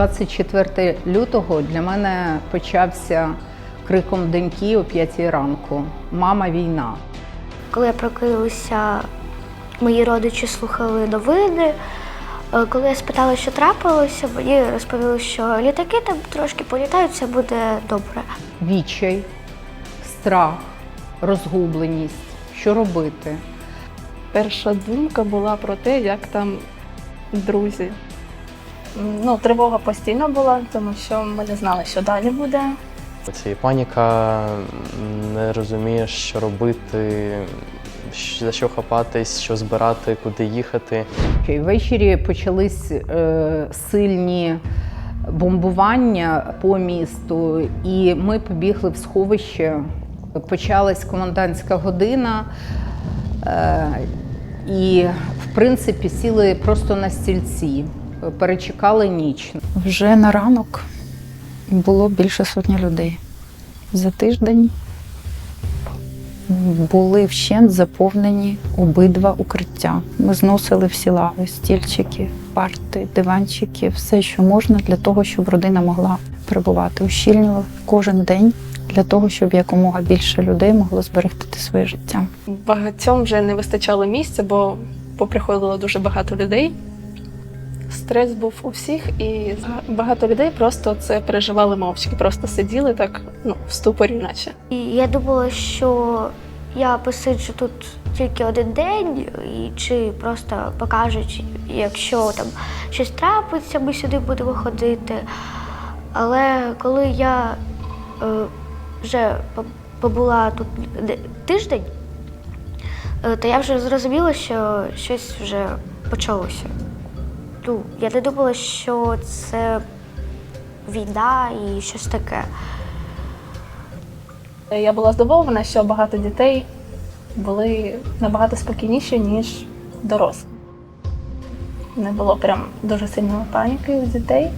24 лютого для мене почався криком доньки о 5 ранку. Мама війна. Коли я прокинулася, мої родичі слухали новини. Е, Коли я спитала, що трапилося, мені розповіли, що літаки там трошки політають, все буде добре. Відчай, страх, розгубленість. Що робити? Перша думка була про те, як там друзі. Ну, тривога постійно була, тому що ми не знали, що далі буде. Це і паніка, не розумієш, що робити, за що хапатись, що збирати, куди їхати. Ввечері почались е, сильні бомбування по місту, і ми побігли в сховище. Почалась комендантська година, е, і, в принципі, сіли просто на стільці, перечекали ніч. Вже на ранок було більше сотні людей. За тиждень були вщент заповнені обидва укриття. Ми зносили всі лави, стільчики, парти, диванчики, все, що можна для того, щоб родина могла перебувати. Ущільнювали кожен день для того, щоб якомога більше людей могло зберегти своє життя. Багатьом вже не вистачало місця, бо поприходило дуже багато людей. Стрес був у всіх, і багато людей просто це переживали мовчки, просто сиділи так ну, в ступорі, наче. І я думала, що я посиджу тут тільки один день, і чи просто покажуть, якщо там щось трапиться, ми сюди будемо ходити. Але коли я е, вже побула тут тиждень, е, то я вже зрозуміла, що щось вже почалося. Ну, я не думала, що це війна і щось таке. Я була здивована, що багато дітей були набагато спокійніші, ніж дорослі. Не було прям дуже сильної паніки у дітей,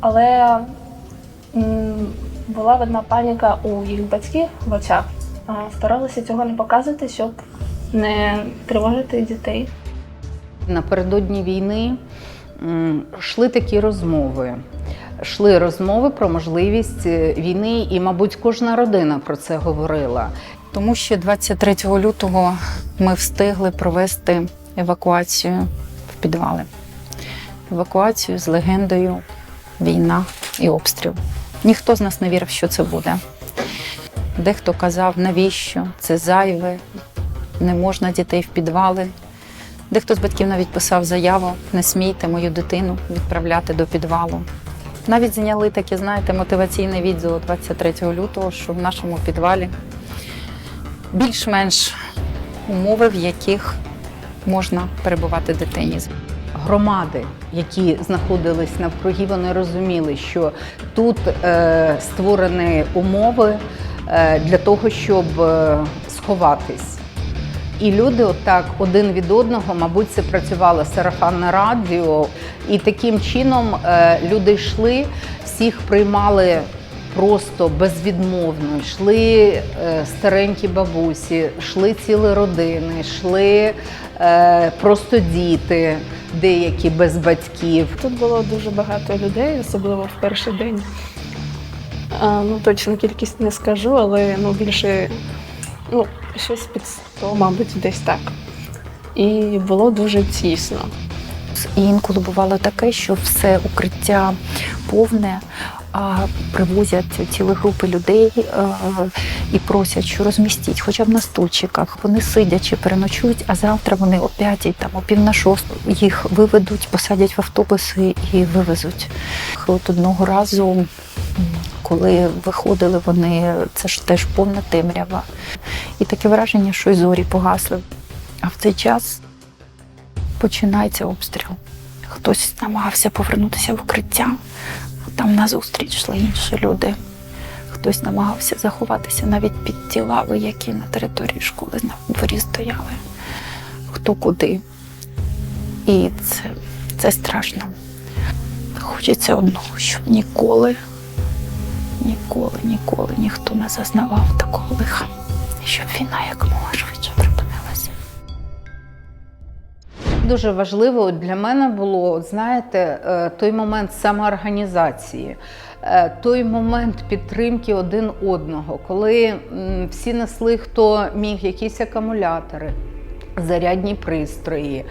але була видна паніка у їх батьків в очах. Старалися цього не показувати, щоб не тривожити дітей. Напередодні війни йшли такі розмови. Йшли розмови про можливість е, війни, і, мабуть, кожна родина про це говорила. Тому що 23 лютого ми встигли провести евакуацію в підвали. Евакуацію з легендою війна і обстріл. Ніхто з нас не вірив, що це буде. Дехто казав, навіщо це зайве, не можна дітей в підвали. Дехто з батьків навіть писав заяву: не смійте мою дитину відправляти до підвалу. Навіть зняли таке, знаєте, мотиваційне відео 23 лютого, що в нашому підвалі більш-менш умови, в яких можна перебувати дитині. Громади, які знаходились навкруги, вони розуміли, що тут е, створені умови е, для того, щоб е, сховатись. І люди отак один від одного, мабуть, це працювало сарафанне радіо. І таким чином е, люди йшли, всіх приймали просто безвідмовно. Йшли е, старенькі бабусі, йшли цілі родини, йшли е, просто діти, деякі без батьків. Тут було дуже багато людей, особливо в перший день. Ну, точно кількість не скажу, але ну, більше ну, щось під 100, мабуть, десь так. І було дуже тісно. І інколи бувало таке, що все укриття повне, а привозять цілі групи людей е, і просять, що розмістіть, хоча б на стульчиках. Вони сидячи, переночують, а завтра вони о п'ятій, там о пів на шосту їх виведуть, посадять в автобуси і вивезуть. От одного разу, коли виходили вони, це ж теж повна темрява. І таке враження, що й зорі погасли. А в цей час починається обстріл. Хтось намагався повернутися в укриття, там назустріч йшли інші люди. Хтось намагався заховатися навіть під ті лави, які на території школи на дворі стояли. Хто куди. І це, це страшно. Хочеться одного, щоб ніколи, ніколи, ніколи ніхто не зазнавав такого лиха, щоб війна якомога швидше припинилася. Дуже важливо для мене було, знаєте, е, той момент самоорганізації, е, той момент підтримки один одного, коли всі несли, хто міг якісь акумулятори, зарядні пристрої.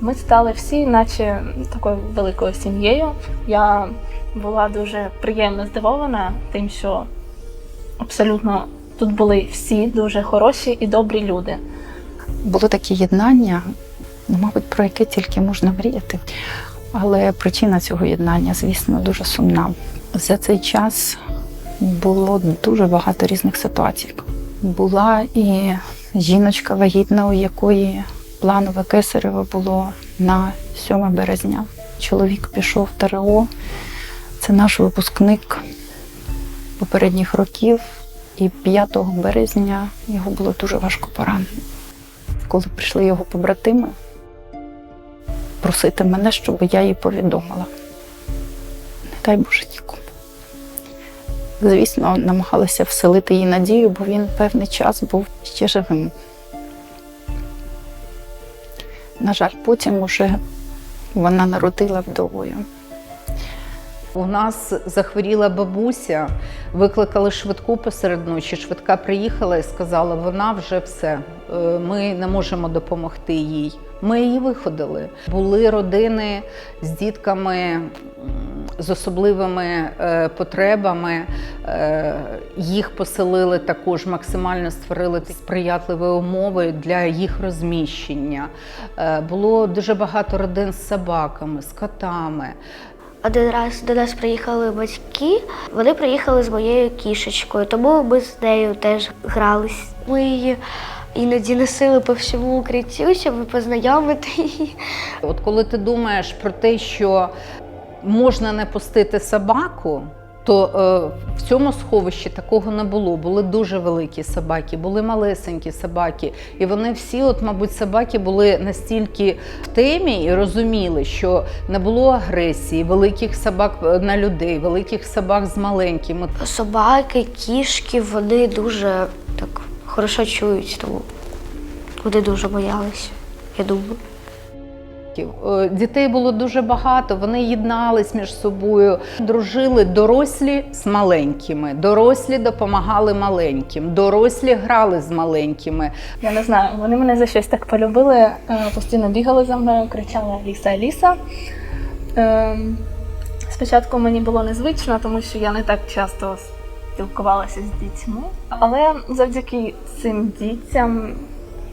Ми стали всі, наче такою великою сім'єю. Я була дуже приємно здивована тим, що абсолютно тут були всі дуже хороші і добрі люди. Було таке єднання, ну, мабуть, про яке тільки можна мріяти. Але причина цього єднання, звісно, дуже сумна. За цей час було дуже багато різних ситуацій. Була і жіночка вагітна, у якої планове кесарево було на 7 березня. Чоловік пішов в ТРО. Це наш випускник попередніх років. І 5 березня його було дуже важко поранено. Коли прийшли його побратими, просити мене, щоб я їй повідомила. Не дай Боже нікому. Звісно, намагалася вселити їй надію, бо він певний час був ще живим. На жаль, потім уже вона народила вдовою. У нас захворіла бабуся, викликали швидку посеред ночі. Швидка приїхала і сказала, вона вже все, е, ми не можемо допомогти їй. Ми її виходили. Були родини з дітками з особливими е, потребами. Е, їх поселили також, максимально створили сприятливі умови для їх розміщення. Було дуже багато родин з собаками, з котами. Один раз до нас приїхали батьки. Вони приїхали з моєю кішечкою, тому ми з нею теж грались. Ми її іноді носили по всьому укриттю, щоб познайомити її. От коли ти думаєш про те, що можна не пустити собаку, то е, в цьому сховищі такого не було. Були дуже великі собаки, були малесенькі собаки. І вони всі, от, мабуть, собаки були настільки в темі і розуміли, що не було агресії, великих собак е, на людей, великих собак з маленькими. Собаки, кішки, вони дуже так хорошо чують, тому вони дуже боялися, я думаю. Е, Дітей було дуже багато, вони єднались між собою, дружили дорослі з маленькими, дорослі допомагали маленьким, дорослі грали з маленькими. Я не знаю, вони мене за щось так полюбили, е, постійно бігали за мною, кричали Аліса, Аліса. Ем, Спочатку мені було незвично, тому що я не так часто спілкувалася з дітьми. Але завдяки цим дітям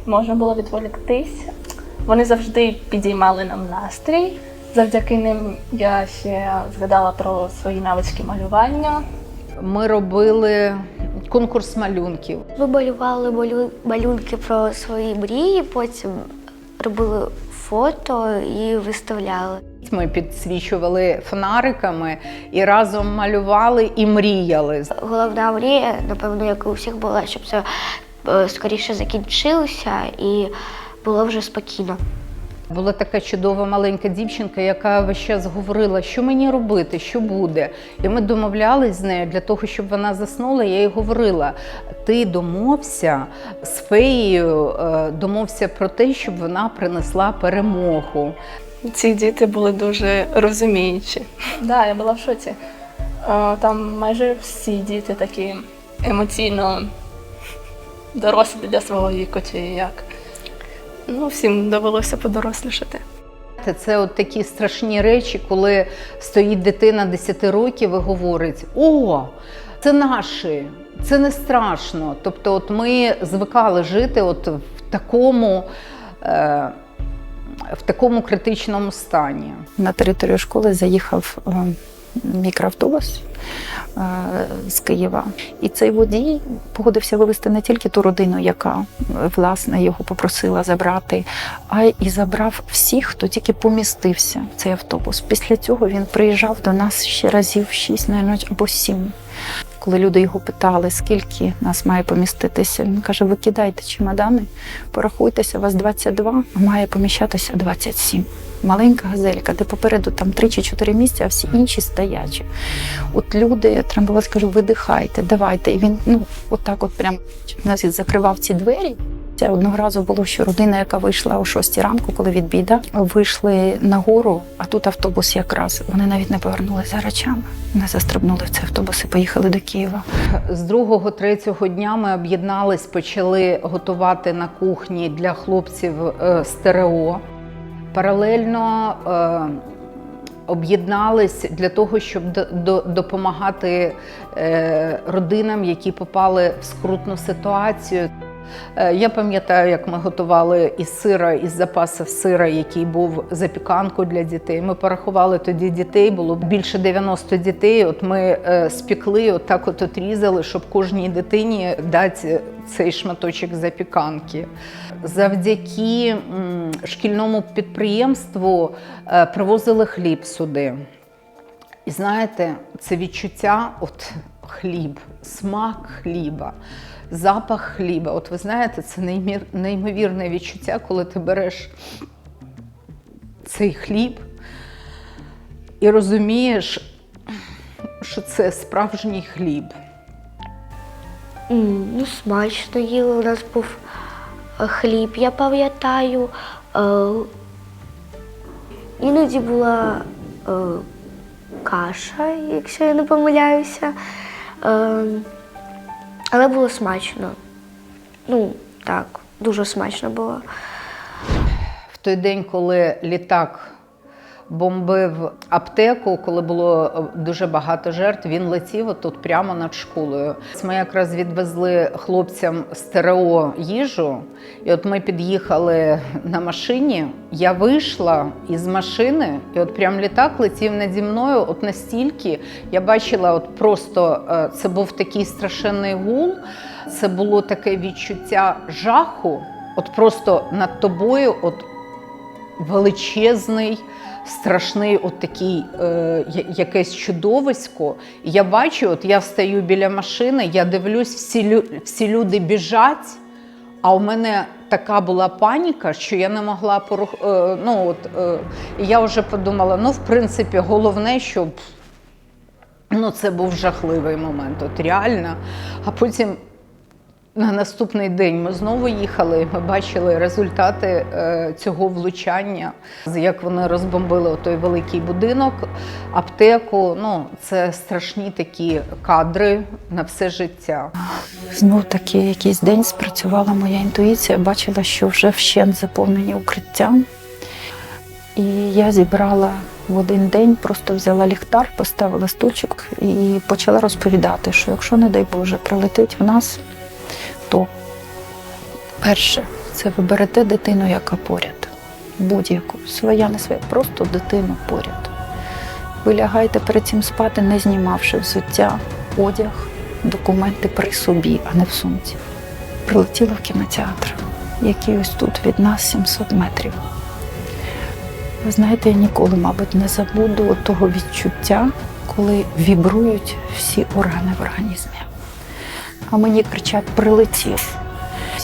можна було відволіктись. Вони завжди підіймали нам настрій. Завдяки ним я ще згадала про свої навички малювання. Ми робили конкурс малюнків. Ми малювали малю- малюнки про свої мрії, потім робили фото і виставляли. Ми підсвічували фонариками і разом малювали і мріяли. Головна мрія, напевно, як і у всіх була, щоб це е, скоріше закінчилося і було вже спокійно. Була така чудова маленька дівчинка, яка весь час говорила, що мені робити, що буде. І ми домовлялись з нею для того, щоб вона заснула. Я їй говорила: ти домовся з феєю, е, домовся про те, щоб вона принесла перемогу. Ці діти були дуже розуміючі. Так, да, я була в шоці. Е, Там майже всі діти такі емоційно дорослі для свого віку, чи як. Ну, всім довелося подорослішати. Це от такі страшні речі, коли стоїть дитина 10 років і говорить: О, це наші, це не страшно. Тобто, от ми звикали жити от в такому, е, в такому критичному стані. На територію школи заїхав е, мікроавтобус е, з Києва. І цей водій погодився вивезти не тільки ту родину, яка е, власне його попросила забрати, а й забрав всіх, хто тільки помістився в цей автобус. Після цього він приїжджав до нас ще разів шість, навіть або сім. Коли люди його питали, скільки нас має поміститися, він каже: ви кидайте чемодани, порахуйтеся, вас 22, а має поміщатися 27. Маленька газелька, де попереду там 3 чи 4 місця, а всі інші стоячі. От люди, треба було скажу, видихайте, давайте. І він ну, отак, от прям нас закривав ці двері. укриття. Одного разу було, що родина, яка вийшла о 6 ранку, коли від біда, вийшли на гору, а тут автобус якраз. Вони навіть не повернулися за речами. Вони застрибнули в цей автобус і поїхали до Києва. З другого, третього дня ми об'єднались, почали готувати на кухні для хлопців е, стерео. Паралельно е, об'єднались для того, щоб до- допомагати е, родинам, які попали в скрутну ситуацію. Е, Я пам'ятаю, як ми готували із сира, із запасів сира, який був запіканку для дітей. Ми порахували тоді дітей, було більше 90 дітей. От ми е, спікли, от так от отрізали, щоб кожній дитині дати цей шматочок запіканки. Завдяки шкільному підприємству е, привозили хліб сюди. І знаєте, це відчуття, от хліб, смак хліба, запах хліба. От ви знаєте, це неймовірне відчуття, коли ти береш цей хліб і розумієш, що це справжній хліб. Ну, смачно їли. У нас був е, хліб, я пам'ятаю. Е, Іноді була е, каша, якщо я не помиляюся. Е, Але було смачно. Ну, так, дуже смачно було. В той день, коли літак бомбив аптеку, коли було е, дуже багато жертв, він летів отут прямо над школою. Ми якраз відвезли хлопцям стерео їжу, і от ми під'їхали на машині. Я вийшла із машини, і от прям літак летів наді мною. От настільки я бачила, от просто е, це був такий страшенний гул, це було таке відчуття жаху. От просто над тобою, от величезний, страшний, от такий е, якесь чудовисько. Я бачу, от я встаю біля машини, я дивлюсь, всі, всі люди біжать. А у мене така була паніка, що я не могла порух... е, ну, от, е, я вже подумала: ну, в принципі, головне, щоб ну, це був жахливий момент, от реально. А потім на наступний день ми знову їхали, ми бачили результати е, цього влучання, як вони розбомбили той великий будинок, аптеку. Ну, це страшні такі кадри на все життя. Знов таки якийсь день спрацювала моя інтуїція, бачила, що вже вщент заповнені укриттям. І я зібрала в один день, просто взяла ліхтар, поставила стульчик і почала розповідати, що якщо, не дай Боже, прилетить в нас, то перше, це ви берете дитину, яка поряд, будь-яку, своя, не своя, просто дитину поряд. Ви лягаєте перед цим спати, не знімавши взуття, одяг, документи при собі, а не в сумці. Прилетіла в кінотеатр, який ось тут від нас 700 метрів. Ви знаєте, я ніколи, мабуть, не забуду того відчуття, коли вібрують всі органи в організмі. А мені кричать прилетів.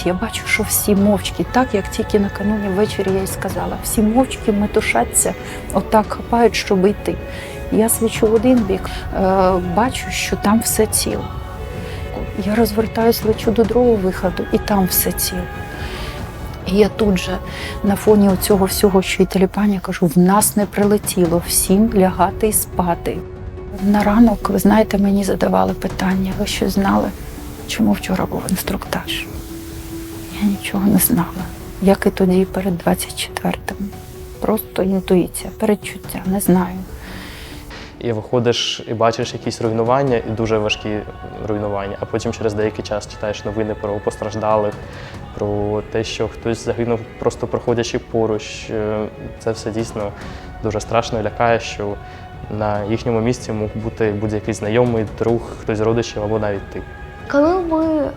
Я бачу, що всі мовчки, так як тільки накануні ввечері я й сказала, всі мовчки метушаться, отак хапають, щоб йти. Я свічу в один бік, е, бачу, що там все ціло. Я розвертаюсь, лечу до другого виходу, і там все ціло. І я тут же на фоні цього всього, що і телепанія, кажу: в нас не прилетіло всім лягати і спати. На ранок, ви знаєте, мені задавали питання, ви щось знали, чому вчора був інструктаж? Я нічого не знала. Як і тоді перед 24-м. Просто інтуїція, передчуття, не знаю. І виходиш і бачиш якісь руйнування, і дуже важкі руйнування. А потім через деякий час читаєш новини про постраждалих, про те, що хтось загинув, просто проходячи поруч. Е, Це все дійсно дуже страшно лякає, що на їхньому місці мог бути будь-який знайомий, друг, хтось з родичів або навіть ти. Коли ми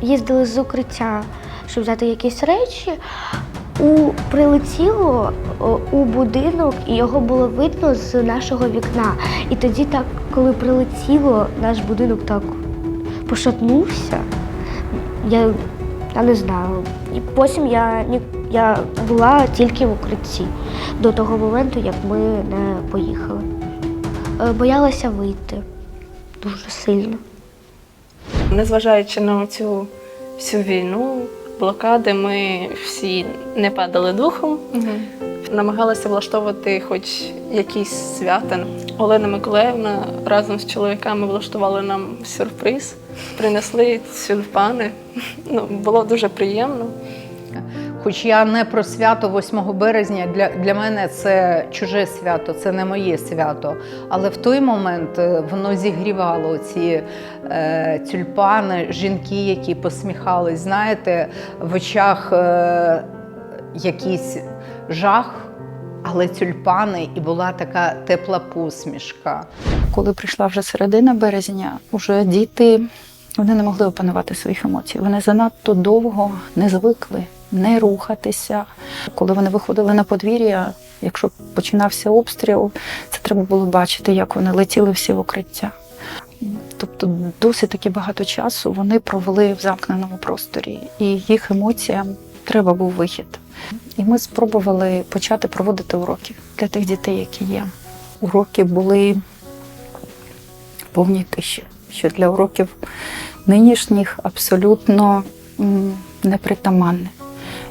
їздили з укриття, щоб взяти якісь речі, у прилетіло у будинок, і його було видно з нашого вікна. І тоді, так, коли прилетіло, наш будинок так пошатнувся. Я, я не знаю. І потім я, я була тільки в укритті до того моменту, як ми не поїхали. Е, Боялася вийти дуже сильно. Незважаючи на цю всю війну, блокади ми всі не падали духом, намагалися влаштовувати хоч якісь свята. Олена Миколаївна разом з чоловіками влаштували нам сюрприз, принесли сюльпани. Ну, було дуже приємно. Хоч я не про свято 8 березня, для, для мене це чуже свято, це не моє свято. Але в той момент е, воно зігрівало ці е, тюльпани, жінки, які посміхались. Знаєте, в очах е, якийсь жах, але тюльпани, і була така тепла посмішка. Коли прийшла вже середина березня, уже діти вони не могли опанувати своїх емоцій. Вони занадто довго не звикли не рухатися. Коли вони виходили на подвір'я, якщо починався обстріл, це треба було бачити, як вони летіли всі в укриття. Тобто досить таки багато часу вони провели в замкненому просторі, і їх емоціям треба був вихід. І ми спробували почати проводити уроки для тих дітей, які є. Уроки були в повній тиші, що для уроків нинішніх абсолютно непритаманне.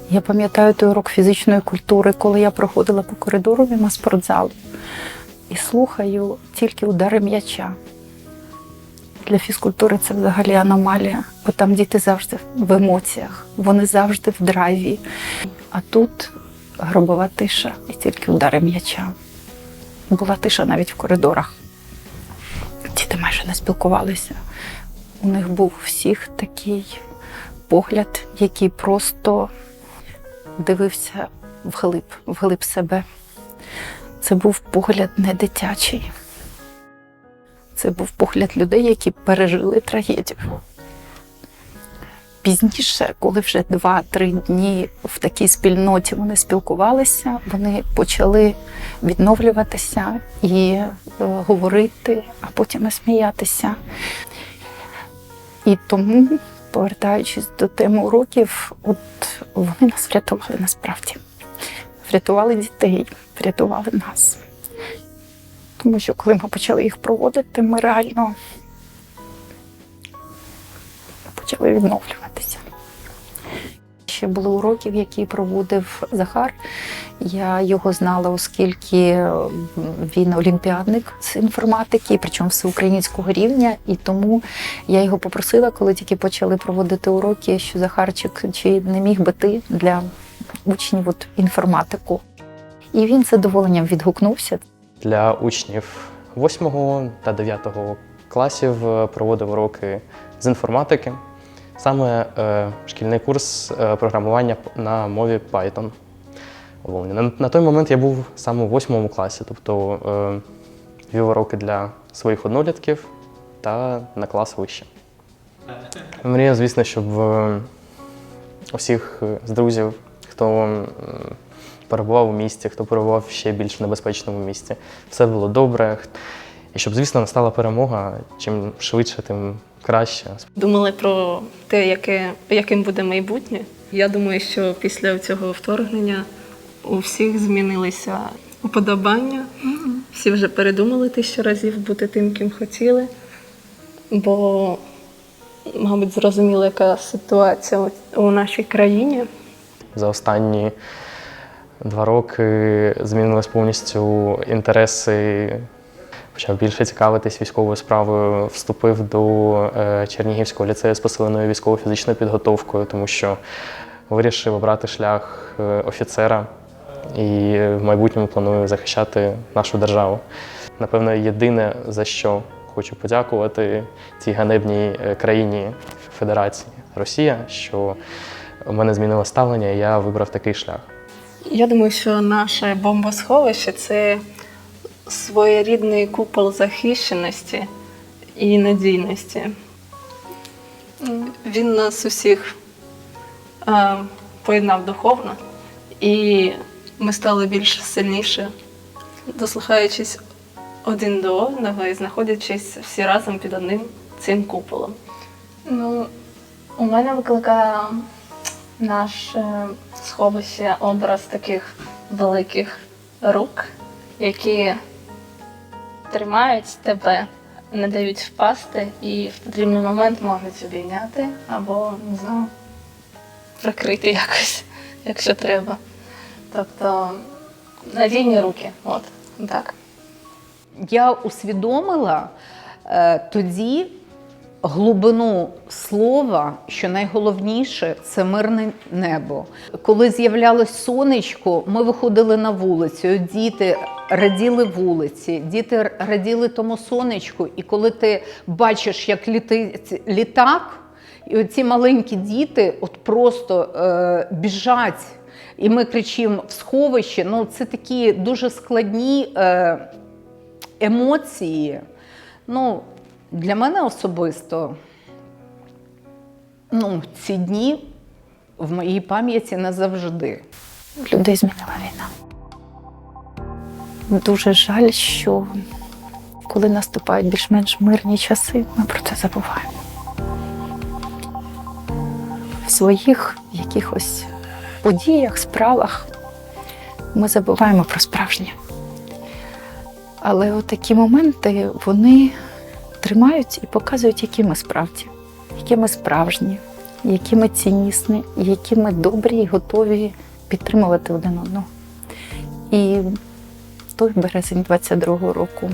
Я пам'ятаю той урок фізичної культури, коли я проходила по коридору мимо спортзалу і слухаю тільки удари м'яча. Для фізкультури це взагалі аномалія, бо там діти завжди в емоціях, вони завжди в драйві. А тут гробова тиша і тільки удари м'яча. Була тиша навіть в коридорах. Діти майже не спілкувалися. У них був всіх такий погляд, який просто дивився вглиб, вглиб себе. Це був погляд не дитячий. Це був погляд людей, які пережили трагедію. Пізніше, коли вже два-три дні в такій спільноті вони спілкувалися, вони почали відновлюватися і е, говорити, а потім і сміятися. І тому, повертаючись до теми уроків, от вони нас врятували насправді. Врятували дітей, врятували нас. Тому що коли ми почали їх проводити, ми реально почали відновлюватися. Ще були уроків, які проводив Захар. Я його знала, оскільки він олімпіадник з інформатики, причому всеукраїнського рівня. І тому я його попросила, коли тільки почали проводити уроки, що Захарчик чи не міг би ти для учнів от інформатику. І він з задоволенням відгукнувся. Для учнів 8 та 9 класів е, проводив уроки з інформатики, саме е, шкільний курс е, програмування на мові Python. На, той момент я був саме у 8 класі, тобто е, вів уроки для своїх однолітків та на клас вище. Мрія, звісно, щоб е, усіх е, з друзів, хто перебував у місті, хто перебував в ще більш небезпечному місті. Все було добре. І щоб, звісно, настала перемога, чим швидше, тим краще. Думали про те, яке, яким буде майбутнє. Я думаю, що після цього вторгнення у всіх змінилися уподобання. Всі вже передумали тисячу разів бути тим, ким хотіли. Бо, мабуть, зрозуміли, яка ситуація у- у нашій країні. За останні два роки змінились повністю інтереси. Почав більше цікавитись військовою справою, вступив до е, Чернігівського ліцею з посиленою військово-фізичною підготовкою, тому що вирішив обрати шлях е, офіцера і в майбутньому планую захищати нашу державу. Напевно, єдине за що хочу подякувати цій ганебній е, країні Федерації Росія, що у мене змінило ставлення, і я вибрав такий шлях. Я думаю, що наше бомбосховище це своєрідний купол захищеності і надійності. Він нас усіх е, поєднав духовно, і ми стали більш сильніше, дослухаючись один до одного і знаходячись всі разом під одним цим куполом. Ну, у мене викликає наше сховище образ таких великих рук, які тримають тебе, не дають впасти і в потрібний момент можуть обійняти або, не знаю, прикрити якось, якщо треба. Тобто надійні руки. От так. Я усвідомила е, тоді глибину слова, що найголовніше це мирне небо. Коли з'являлось сонечко, ми виходили на вулицю. Діти раділи вулиці, діти раділи тому сонечку. І коли ти бачиш, як літить літак, і оці маленькі діти от просто е, біжать. І ми кричимо в сховище. Ну, це такі дуже складні е, емоції. Ну, для мене особисто ну, ці дні в моїй пам'яті назавжди. Людей змінила війна. Дуже жаль, що коли наступають більш-менш мирні часи, ми про це забуваємо. В своїх якихось подіях, справах ми забуваємо про справжнє. Але такі моменти вони тримають і показують, які ми справді, які ми справжні, які ми ціннісні, які ми добрі і готові підтримувати один одного. І той березень 22-го року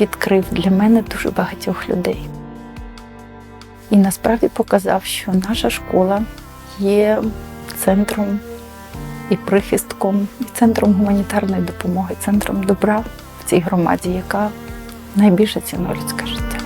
відкрив для мене дуже багатьох людей. І насправді показав, що наша школа є центром і прихистком, і центром гуманітарної допомоги, центром добра в цій громаді, яка найбільше цінує людське життя.